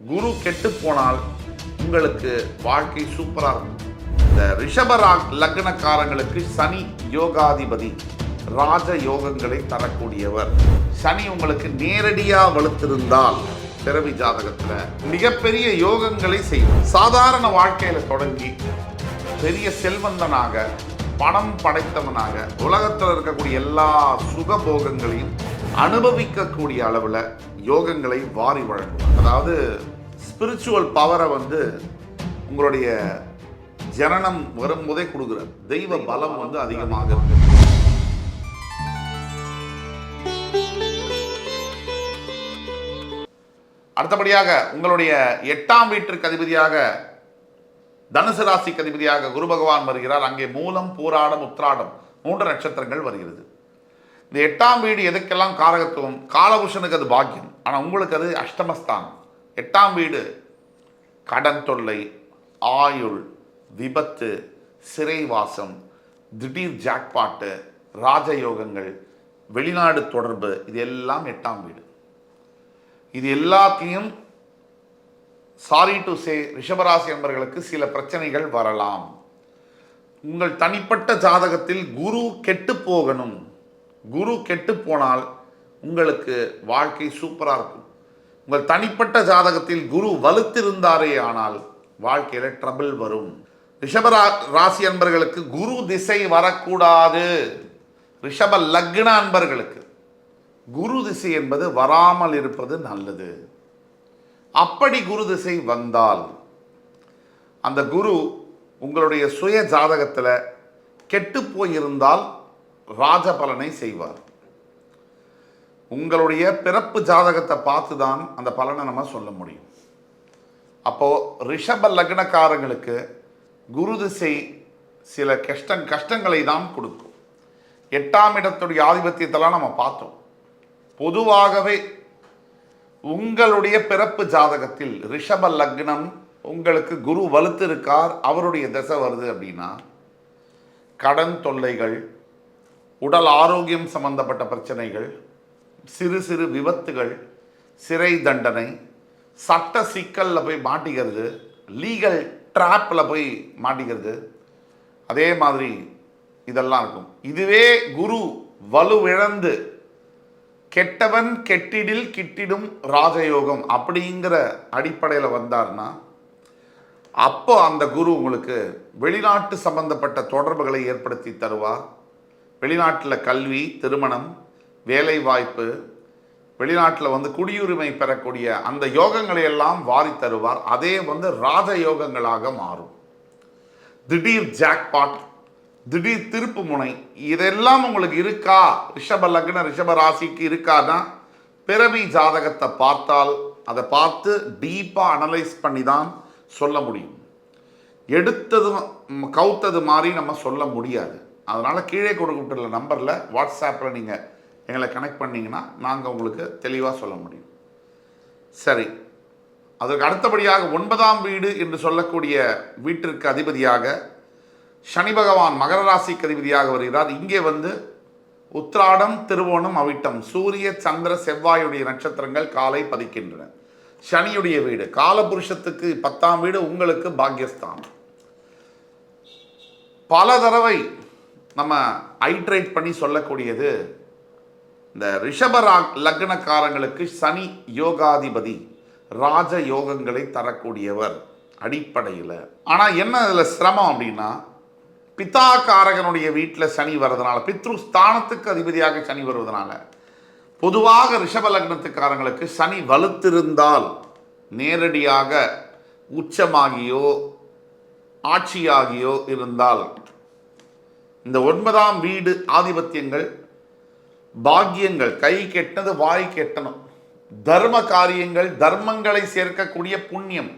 குரு கெட்டு போனால் உங்களுக்கு வாழ்க்கை சூப்பராக இருக்கும். இந்த ரிஷபரா லக்னக்காரங்களுக்கு சனி யோகாதிபதி ராஜ யோகங்களை தரக்கூடியவர். சனி உங்களுக்கு நேரடியாக வலுத்திருந்தால் பிறவி ஜாதகத்தில் மிகப்பெரிய யோகங்களை செய்யும். சாதாரண வாழ்க்கையில் தொடங்கி பெரிய செல்வந்தனாக பணம் படைத்தவனாக உலகத்தில் இருக்கக்கூடிய எல்லா சுகபோகங்களையும் அனுபவிக்கக்கூடிய அளவில் யோகங்களை வாரி வழங்கும் அதாவது ஸ்பிரிச்சுவல் பவரை வந்து உங்களுடைய ஜனனம் வரும்போதே கொடுக்குறார். தெய்வ பலம் வந்து அதிகமாக இருக்கு. அடுத்தபடியாக உங்களுடைய எட்டாம் வீட்டிற்கு அதிபதியாக தனுசு ராசிக்கு அதிபதியாக குரு பகவான் வருகிறார். அங்கே மூலம் பூராடம் உத்ராடம் மூன்று நட்சத்திரங்கள் வருகிறது. இந்த எட்டாம் வீடு எதுக்கெல்லாம் காரகத்துவம்? காலபுஷனுக்கு அது பாக்கியம். ஆனால் உங்களுக்கு அது அஷ்டமஸ்தானம். எட்டாம் வீடு கடன் தொல்லை ஆயுள் விபத்து சிறைவாசம் திடீர் ஜாக்பாட்டு ராஜயோகங்கள் வெளிநாடு தொடர்பு இது எல்லாம் எட்டாம் வீடு. இது எல்லாத்தையும் சாரி டு சே ரிஷபராசி என்பர்களுக்கு சில பிரச்சனைகள் வரலாம். உங்கள் தனிப்பட்ட ஜாதகத்தில் குரு கெட்டு போகணும். குரு கெட்டு போனால் உங்களுக்கு வாழ்க்கை சூப்பராக இருக்கும். உங்கள் தனிப்பட்ட ஜாதகத்தில் குரு வலுத்திருந்தாரே ஆனால் வாழ்க்கையில் ட்ரபிள் வரும். ரிஷபரா ராசி அன்பர்களுக்கு குரு திசை வரக்கூடாது. ரிஷப லக்ன அன்பர்களுக்கு குரு திசை என்பது வராமல் இருப்பது நல்லது. அப்படி குரு திசை வந்தால் அந்த குரு உங்களுடைய சுய ஜாதகத்தில் கெட்டு போயிருந்தால் ராஜபலனை செய்வார். உங்களுடைய பிறப்பு ஜாதகத்தை பார்த்து தான் அந்த பலனை நம்ம சொல்ல முடியும். அப்போது ரிஷப லக்னக்காரங்களுக்கு குரு திசை சில கஷ்டம் கஷ்டங்களை தான் கொடுக்கும். எட்டாம் இடத்துடைய ஆதிபத்தியத்தெல்லாம் நம்ம பார்த்தோம். பொதுவாகவே உங்களுடைய பிறப்பு ஜாதகத்தில் ரிஷப லக்னம் உங்களுக்கு குரு வலுத்திருக்கார் அவருடைய தசை வருது அப்படின்னா கடன் தொல்லைகள் உடல் ஆரோக்கியம் சம்பந்தப்பட்ட பிரச்சனைகள் சிறு சிறு விபத்துகள் சிறை தண்டனை சட்ட சிக்கலில் போய் மாட்டிக்கிறது லீகல் ட்ராப்பில் போய் மாட்டிக்கிறது அதே மாதிரி இதெல்லாம் இருக்கும். இதுவே குரு வலுவிழந்து கெட்டவன் கெட்டிடில் கிட்டிடும் ராஜயோகம் அப்படிங்கிற அடிப்படையில் வந்தார்னா அப்போ அந்த குரு உங்களுக்கு வெளிநாட்டு சம்பந்தப்பட்ட தொடர்புகளை ஏற்படுத்தி தருவார். வெளிநாட்டில் கல்வி திருமணம் வேலைவாய்ப்பு வெளிநாட்டில் வந்து குடியுரிமை பெறக்கூடிய அந்த யோகங்களை எல்லாம் வாரி தருவார். அதே வந்து ராஜ யோகங்களாக மாறும். திடீர் ஜாக்பாட் திடீர் திருப்பு முனை இதெல்லாம் உங்களுக்கு இருக்கா? ரிஷப லக்ன ரிஷப ராசிக்கு இருக்கான்னா பிறவி ஜாதகத்தை பார்த்தால் அதை பார்த்து டீப்பாக அனலைஸ் பண்ணி தான் சொல்ல முடியும். எடுத்தது கவுத்தது மாதிரி நம்ம சொல்ல முடியாது. அதனால் கீழே கொடுக்கப்பட்டுள்ள நம்பரில் வாட்ஸ்அப்பில் நீங்கள் எங்களை கனெக்ட் பண்ணிங்கன்னா நாங்கள் உங்களுக்கு தெளிவாக சொல்ல முடியும். சரி. அதற்கு அடுத்தபடியாக ஒன்பதாம் வீடு என்று சொல்லக்கூடிய வீட்டிற்கு அதிபதியாக சனி பகவான் மகர ராசிக்கு அதிபதியாக வருகிறார். இங்கே வந்து உத்ராடம் திருவோணம் அவிட்டம் சூரிய சந்திர செவ்வாயுடைய நட்சத்திரங்கள் காலை பதிக்கின்றன. சனியுடைய வீடு. காலபுருஷத்துக்கு பத்தாம் வீடு உங்களுக்கு பாக்கியஸ்தான் பல தடவை நம்ம ஐட்ரேட் பண்ணி சொல்லக்கூடியது இந்த ரிஷபரா லக்னக்காரங்களுக்கு சனி யோகாதிபதி ராஜ யோகங்களை தரக்கூடியவர் அடிப்படையில். ஆனால் என்ன இதில் சிரமம் அப்படின்னா பித்தாக்காரகனுடைய காரகனுடைய வீட்டில் சனி வர்றதுனால பித்ரு ஸ்தானத்துக்கு அதிபதியாக சனி வருவதனால பொதுவாக ரிஷப லக்னத்துக்காரங்களுக்கு சனி வலுத்திருந்தால் நேரடியாக உச்சமாகியோ ஆட்சியாகியோ இருந்தால் இந்த ஒன்பதாம் வீடு ஆதிபத்தியங்கள் பாக்கியங்கள் கை கெட்டது வாய் கெட்டணும். தர்ம காரியங்கள் தர்மங்களை சேர்க்கக்கூடிய புண்ணியம்.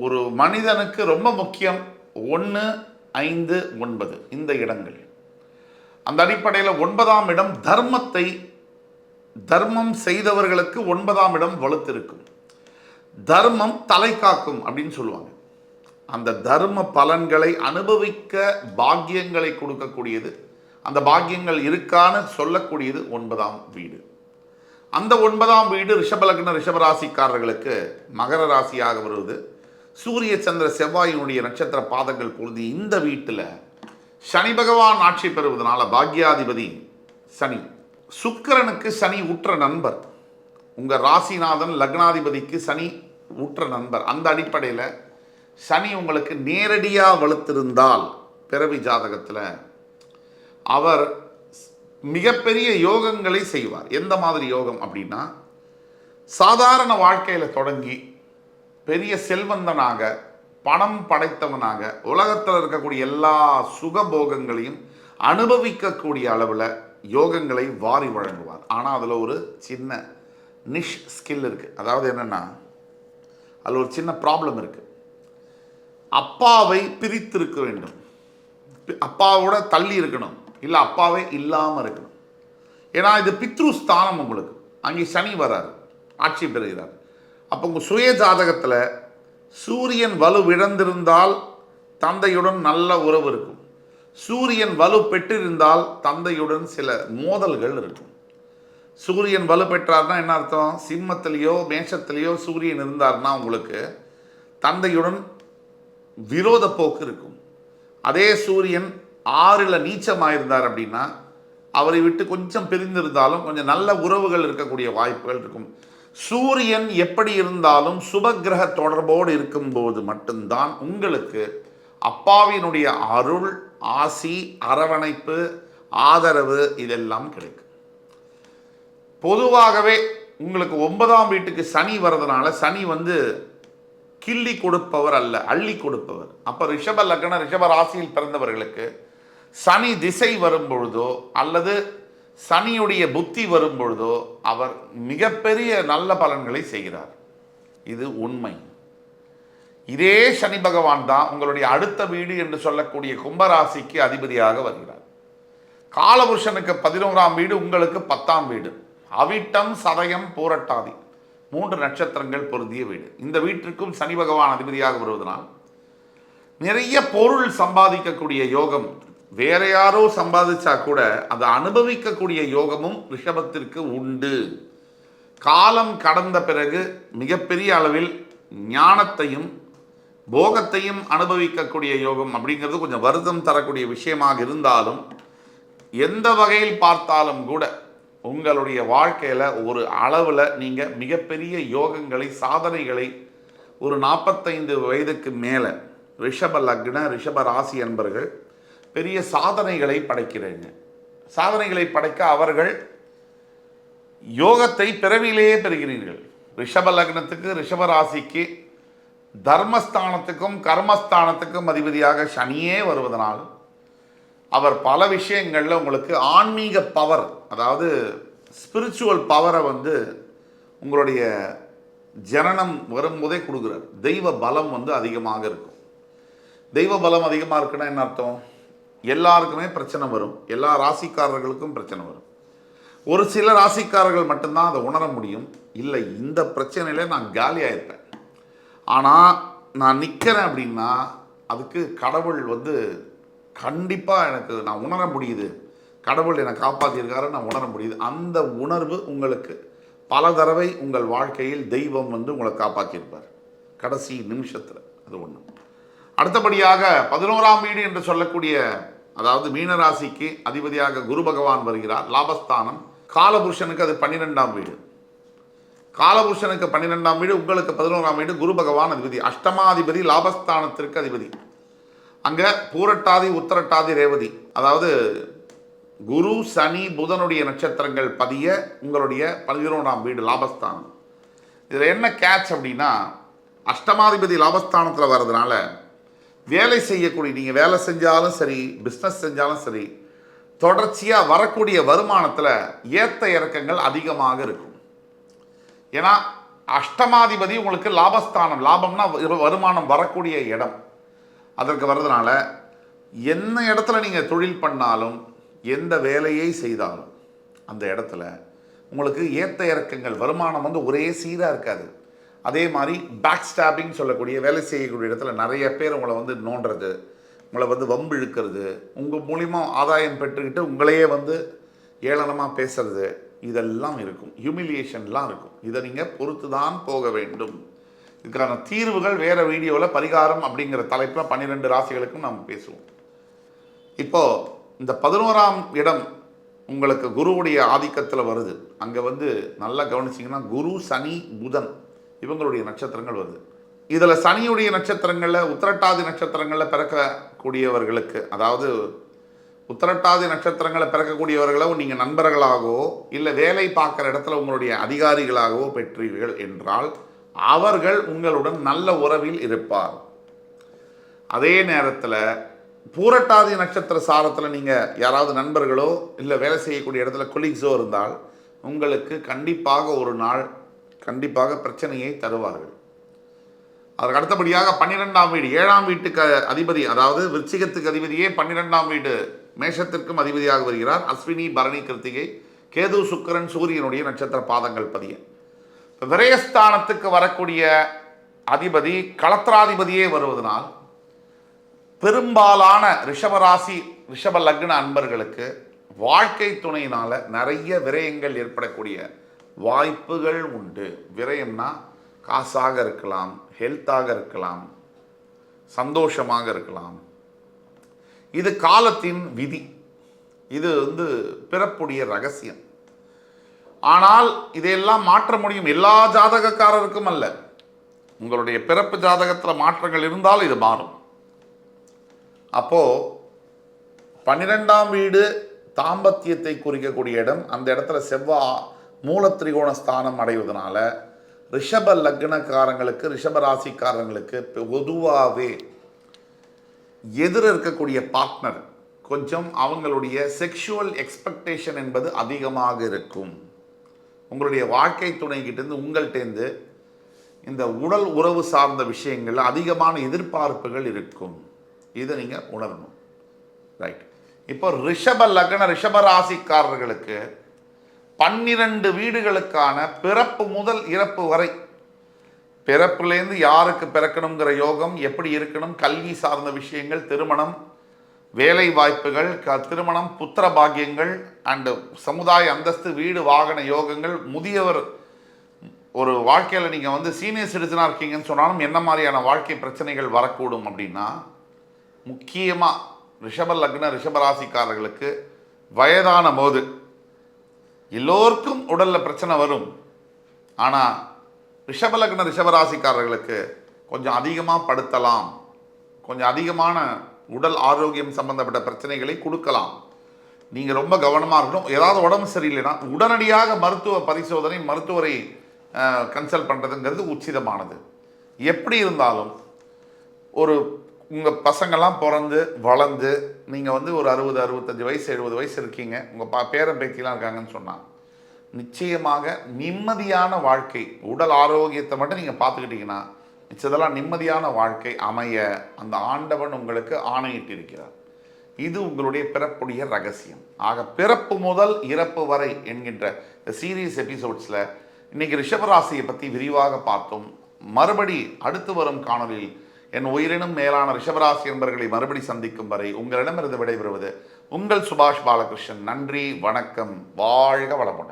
ஒரு மனிதனுக்கு ரொம்ப முக்கியம் ஒன்று ஐந்து ஒன்பது இந்த இடங்கள். அந்த அடிப்படையில் ஒன்பதாம் இடம் தர்மத்தை தர்மம் செய்தவர்களுக்கு ஒன்பதாம் இடம் வலுத்திருக்கும். தர்மம் தலை காக்கும் அப்படின்னு சொல்லுவாங்க. அந்த தர்ம பலன்களை அனுபவிக்க பாக்கியங்களை கொடுக்கக்கூடியது. அந்த பாக்கியங்கள் இருக்கான்னு சொல்லக்கூடியது ஒன்பதாம் வீடு. அந்த ஒன்பதாம் வீடு ரிஷபலக்ன ரிஷபராசிக்காரர்களுக்கு மகர ராசியாக வருவது சூரிய சந்திர செவ்வாயினுடைய நட்சத்திர பாதங்கள் பொழுது இந்த வீட்டில் சனி பகவான் ஆட்சி பெறுவதனால பாக்யாதிபதி சனி. சுக்கிரனுக்கு சனி உற்ற நண்பர். உங்கள் ராசிநாதன் லக்னாதிபதிக்கு சனி உற்ற நண்பர். அந்த அடிப்படையில் சனி உங்களுக்கு நேரடியாக வலுத்திருந்தால் பிறவி ஜாதகத்தில் அவர் மிகப்பெரிய யோகங்களை செய்வார். எந்த மாதிரி யோகம் அப்படின்னா சாதாரண வாழ்க்கையில் தொடங்கி பெரிய செல்வந்தனாக பணம் படைத்தவனாக உலகத்தில் இருக்கக்கூடிய எல்லா சுகபோகங்களையும் அனுபவிக்கக்கூடிய அளவில் யோகங்களை வாரி வழங்குவார். ஆனால் அதில் ஒரு சின்ன நிஷ் ஸ்கில் இருக்குது அதாவது என்னென்னா அதில் ஒரு சின்ன ப்ராப்ளம் இருக்குது அப்பாவை பிரித்திருக்க வேண்டும். அப்பாவோட தள்ளி இருக்கணும். இல்லை அப்பாவே இல்லாமல் இருக்கணும். ஏன்னா இது பித்ரு ஸ்தானம் உங்களுக்கு. அங்கே சனி வராரு. ஆட்சி பெறுகிறார். அப்போ உங்கள் சுய ஜாதகத்தில் சூரியன் வலு இழந்திருந்தால் தந்தையுடன் நல்ல உறவு இருக்கும். சூரியன் வலு பெற்றிருந்தால் தந்தையுடன் சில மோதல்கள் இருக்கும். சூரியன் வலு பெற்றார்னா என்ன அர்த்தம்? சிம்மத்திலேயோ மேஷத்திலேயோ சூரியன் இருந்தார்னா உங்களுக்கு தந்தையுடன் விரோத போக்கு இருக்கும். அதே சூரியன் ஆறில் நீச்சமாயிருந்தார் அப்படின்னா அவரை விட்டு கொஞ்சம் பிரிந்திருந்தாலும் கொஞ்சம் நல்ல உறவுகள் இருக்கக்கூடிய வாய்ப்புகள் இருக்கும். சூரியன் எப்படி இருந்தாலும் சுபக்கிரக தொடர்போடு இருக்கும்போது மட்டும்தான் உங்களுக்கு அப்பாவினுடைய அருள் ஆசி அரவணைப்பு ஆதரவு இதெல்லாம் கிடைக்கும். பொதுவாகவே உங்களுக்கு ஒன்பதாம் வீட்டுக்கு சனி வர்றதுனால சனி வந்து கிள்ளி கொடுப்பவர் அல்ல அள்ளி கொடுப்பவர். அப்போ ரிஷப லக்ன ரிஷப ராசியில் பிறந்தவர்களுக்கு சனி திசை வரும் பொழுதோ அல்லது சனியுடைய புத்தி வரும்பொழுதோ அவர் மிகப்பெரிய நல்ல பலன்களை செய்கிறார். இது உண்மை. இதே சனி பகவான் தான் உங்களுடைய அடுத்த வீடு என்று சொல்லக்கூடிய கும்பராசிக்கு அதிபதியாக வருகிறார். காலபுருஷனுக்கு பதினோராம் வீடு உங்களுக்கு பத்தாம் வீடு. அவிட்டம் சதயம் பூரட்டாதி. மூன்று நட்சத்திரங்கள் பொருந்திய வீடு. இந்த வீட்டிற்கும் சனி பகவான் அதிபதியாக வருவதனால் நிறைய பொருள் சம்பாதிக்கக்கூடிய யோகம் வேற யாரோ சம்பாதிச்சா கூட அதை அனுபவிக்கக்கூடிய யோகமும் ரிஷபத்திற்கு உண்டு. காலம் கடந்த பிறகு மிகப்பெரிய அளவில் ஞானத்தையும் போகத்தையும் அனுபவிக்கக்கூடிய யோகம் அப்படிங்கிறது கொஞ்சம் வருத்தம் தரக்கூடிய விஷயமாக இருந்தாலும் எந்த வகையில் பார்த்தாலும் கூட உங்களுடைய வாழ்க்கையில் ஒரு அளவில் நீங்கள் மிகப்பெரிய யோகங்களை சாதனைகளை ஒரு நாற்பத்தைந்து வயதுக்கு மேலே ரிஷப லக்ன ரிஷப ராசி என்பர்கள் பெரிய சாதனைகளை படைக்கிறீங்க. சாதனைகளை படைக்க அவர்கள் யோகத்தை பிறவியிலேயே பெறுகிறீர்கள். ரிஷப லக்னத்துக்கு ரிஷப ராசிக்கு தர்மஸ்தானத்துக்கும் கர்மஸ்தானத்துக்கும் அதிபதியாக சனியே வருவதனால் அவர் பல விஷயங்களில் உங்களுக்கு ஆன்மீக பவர் அதாவது ஸ்பிரிச்சுவல் பவரை வந்து உங்களுடைய ஜனனம் வரும்போதே கொடுக்குறார். தெய்வ பலம் வந்து அதிகமாக இருக்கும். தெய்வ பலம் அதிகமாக இருக்குன்னா என்ன அர்த்தம்? எல்லாருக்குமே பிரச்சனை வரும். எல்லா ராசிக்காரர்களுக்கும் பிரச்சனை வரும். ஒரு சில ராசிக்காரர்கள் மட்டும்தான் அதை உணர முடியும். இல்லை இந்த பிரச்சனையில நான் காலியாக இருப்பேன் ஆனால் நான் நிற்கிறேன் அப்படின்னா அதுக்கு கடவுள் வந்து கண்டிப்பாக எனக்கு நான் உணர முடியுது. கடவுள் என்னை காப்பாற்றியிருக்காரு நான் உணர முடியுது. அந்த உணர்வு உங்களுக்கு பல தடவை உங்கள் வாழ்க்கையில் தெய்வம் வந்து உங்களை காப்பாற்றியிருப்பார் கடைசி நிமிஷத்தில் அது ஒன்று அடுத்தபடியாக பதினோராம் வீடு என்று சொல்லக்கூடிய அதாவது மீனராசிக்கு அதிபதியாக குரு பகவான் வருகிறார் லாபஸ்தானம். காலபுருஷனுக்கு அது பன்னிரெண்டாம் வீடு. காலபுருஷனுக்கு பன்னிரெண்டாம் வீடு உங்களுக்கு பதினோராம் வீடு குரு பகவான் அதிபதி. அஷ்டமாதிபதி லாபஸ்தானத்திற்கு அதிபதி. அங்கே பூரட்டாதி உத்தரட்டாதி ரேவதி. அதாவது குரு சனி புதனுடைய நட்சத்திரங்கள் பதிய உங்களுடைய பதினோராம் வீடு லாபஸ்தானம். இதில் என்ன கேட்ச் அப்படின்னா அஷ்டமாதிபதி லாபஸ்தானத்தில் வர்றதுனால வேலை செய்யக்கூடிய நீங்கள் வேலை செஞ்சாலும் சரி பிஸ்னஸ் செஞ்சாலும் சரி தொடர்ச்சியாக வரக்கூடிய வருமானத்தில் ஏத்த இறக்கங்கள் அதிகமாக இருக்கும். ஏன்னா அஷ்டமாதிபதி உங்களுக்கு லாபஸ்தானம் லாபம்னா வருமானம் வரக்கூடிய இடம். அதற்கு வர்றதுனால என்ன இடத்துல நீங்கள் தொழில் பண்ணாலும் எந்த வேலையை செய்தாலும் அந்த இடத்துல உங்களுக்கு ஏத்த இறக்கங்கள் வருமானம் வந்து ஒரே சீராக இருக்காது. அதே மாதிரி பேக் ஸ்டாப்பிங் சொல்லக்கூடிய வேலை செய்யக்கூடிய இடத்துல நிறைய பேர் உங்களை வந்து நோண்டுறது உங்களை வந்து வம்பு இழுக்கிறது உங்கள் மூலிமா ஆதாயம் பெற்றுக்கிட்டு உங்களையே வந்து ஏளனமாக பேசுறது இதெல்லாம் இருக்கும். ஹியூமிலியேஷன்லாம் இருக்கும். இதை நீங்கள் பொறுத்து தான் போக வேண்டும். இதுக்கான தீர்வுகள் வேறு வீடியோவில் பரிகாரம் அப்படிங்கிற தலைப்பில் பன்னிரெண்டு ராசிகளுக்கும் நாம் பேசுவோம். இப்போ இந்த பதினோராம் இடம் உங்களுக்கு குருவுடைய ஆதிக்கத்தில் வருது. அங்கே வந்து நல்லா கவனிச்சிங்கன்னா குரு சனி புதன் இவங்களுடைய நட்சத்திரங்கள் வருது. இதில் சனியுடைய நட்சத்திரங்களில் உத்திரட்டாதி நட்சத்திரங்களில் பிறக்கக்கூடியவர்களுக்கு அதாவது உத்திரட்டாதி நட்சத்திரங்களை பிறக்கக்கூடியவர்களோ நீங்கள் நண்பர்களாகவோ இல்லை வேலை பார்க்குற இடத்துல உங்களுடைய அதிகாரிகளாகவோ பெற்றீர்கள் என்றால் அவர்கள் உங்களுடன் நல்ல உறவில் இருப்பார். அதே நேரத்தில் பூரட்டாதி நட்சத்திர சாரத்தில் நீங்கள் யாராவது நண்பர்களோ இல்லை வேலை செய்யக்கூடிய இடத்துல கொலீக்ஸோ இருந்தால் உங்களுக்கு கண்டிப்பாக ஒரு நாள் கண்டிப்பாக பிரச்சனையை தருவார்கள். அதற்கு அடுத்தபடியாக பன்னிரெண்டாம் வீடு ஏழாம் வீட்டுக்கு அதிபதி அதாவது விருச்சிகத்துக்கு அதிபதியே பன்னிரெண்டாம் வீடு மேஷத்திற்கும் அதிபதியாக வருகிறார் அஸ்வினி பரணி கிருத்திகை கேது சுக்கிரன் சூரியனுடைய நட்சத்திர பாதங்கள் பதிய. விரயஸ்தானத்துக்கு வரக்கூடிய அதிபதி களத்திராதிபதியே வருவதனால் பெரும்பாலான ரிஷபராசி ரிஷப லக்ன அன்பர்களுக்கு வாழ்க்கை துணையினால் நிறைய விரயங்கள் ஏற்படக்கூடிய வாய்ப்புகள் உண்டு. விரயம்னா காசாக இருக்கலாம் ஹெல்த்தாக இருக்கலாம் சந்தோஷமாக இருக்கலாம். இது காலத்தின் விதி. இது வந்து பிறப்புடைய ரகசியம். ஆனால் இதையெல்லாம் மாற்ற முடியும். எல்லா ஜாதகக்காரருக்கும் அல்ல. உங்களுடைய பிறப்பு ஜாதகத்தில் மாற்றங்கள் இருந்தால் இது மாறும். அப்போ பன்னிரெண்டாம் வீடு தாம்பத்தியத்தை குறிக்கக்கூடிய இடம். அந்த இடத்துல செவ்வா மூலத்திரிகோண ஸ்தானம் அடைவதனால ரிஷப லக்னக்காரங்களுக்கு ரிஷப ராசிக்காரங்களுக்கு பொதுவாகவே எதிர இருக்கக்கூடிய பார்ட்னர் கொஞ்சம் அவங்களுடைய செக்ஷுவல் எக்ஸ்பெக்டேஷன் என்பது அதிகமாக இருக்கும். உங்களுடைய வாழ்க்கை துணைகிட்டேருந்து உங்கள்கிட்டேருந்து இந்த உடல் உறவு சார்ந்த விஷயங்களில் அதிகமான எதிர்பார்ப்புகள் இருக்கும். இதை நீங்கள் உணரணும். ரைட் இப்போ ரிஷப லக்ன ரிஷப ராசிக்காரர்களுக்கு பன்னிரண்டு வீடுகளுக்கான பிறப்பு முதல் இறப்பு வரை பிறப்புலேருந்து யாருக்கு பிறக்கணுங்கிற யோகம் எப்படி இருக்கணும் கல்வி சார்ந்த விஷயங்கள் திருமணம் வேலை வாய்ப்புகள் க திருமணம் புத்திர பாக்கியங்கள் அண்டு சமுதாய அந்தஸ்து வீடு வாகன யோகங்கள் முதியவர் ஒரு வாழ்க்கையில் நீங்கள் வந்து சீனியர் சிட்டிசனாக இருக்கீங்கன்னு சொன்னாலும் என்ன மாதிரியான வாழ்க்கை பிரச்சனைகள் வரக்கூடும் அப்படின்னா முக்கியமாக ரிஷப லக்ன ரிஷபராசிக்காரர்களுக்கு வயதான போது எல்லோருக்கும் உடலில் பிரச்சனை வரும். ஆனால் ரிஷப லக்ன ரிஷபராசிக்காரர்களுக்கு கொஞ்சம் அதிகமாக படுத்தலாம். கொஞ்சம் அதிகமான உடல் ஆரோக்கியம் சம்பந்தப்பட்ட பிரச்சனைகளை கொடுக்கலாம். நீங்கள் ரொம்ப கவனமாக இருக்கணும். ஏதாவது உடம்பு சரியில்லைன்னா உடனடியாக மருத்துவ பரிசோதனை மருத்துவரை கன்சல்ட் பண்ணுறதுங்கிறது உச்சிதமானது. எப்படி இருந்தாலும் ஒரு உங்கள் பசங்கள்லாம் பிறந்து வளர்ந்து நீங்கள் வந்து ஒரு அறுபது அறுபத்தஞ்சு வயசு எழுபது வயசு இருக்கீங்க. உங்கள் பா பேரன் பேத்திலாம் இருக்காங்கன்னு சொன்னால் நிச்சயமாக நிம்மதியான வாழ்க்கை உடல் ஆரோக்கியத்தை மட்டும் நீங்கள் பார்த்துக்கிட்டிங்கன்னா மிச்சதெல்லாம் நிம்மதியான வாழ்க்கை அமைய அந்த ஆண்டவன் உங்களுக்கு ஆணையிட்டிருக்கிறார். இது உங்களுடைய பிறப்புடைய ரகசியம். ஆக பிறப்பு முதல் இறப்பு வரை என்கின்ற இந்த சீரியஸ் எபிசோட்ஸில் இன்னைக்கு ரிஷபராசியை பற்றி விரிவாக பார்த்தோம். மறுபடி அடுத்து வரும் காணொலியில் என் உயிரினும் மேலான ரிஷபராசி என்பர்களை மறுபடி சந்திக்கும் வரை உங்களிடமிருந்து விடைபெறுவது உங்கள் சுபாஷ் பாலகிருஷ்ணன். நன்றி வணக்கம் வாழ்க வளமுடன்.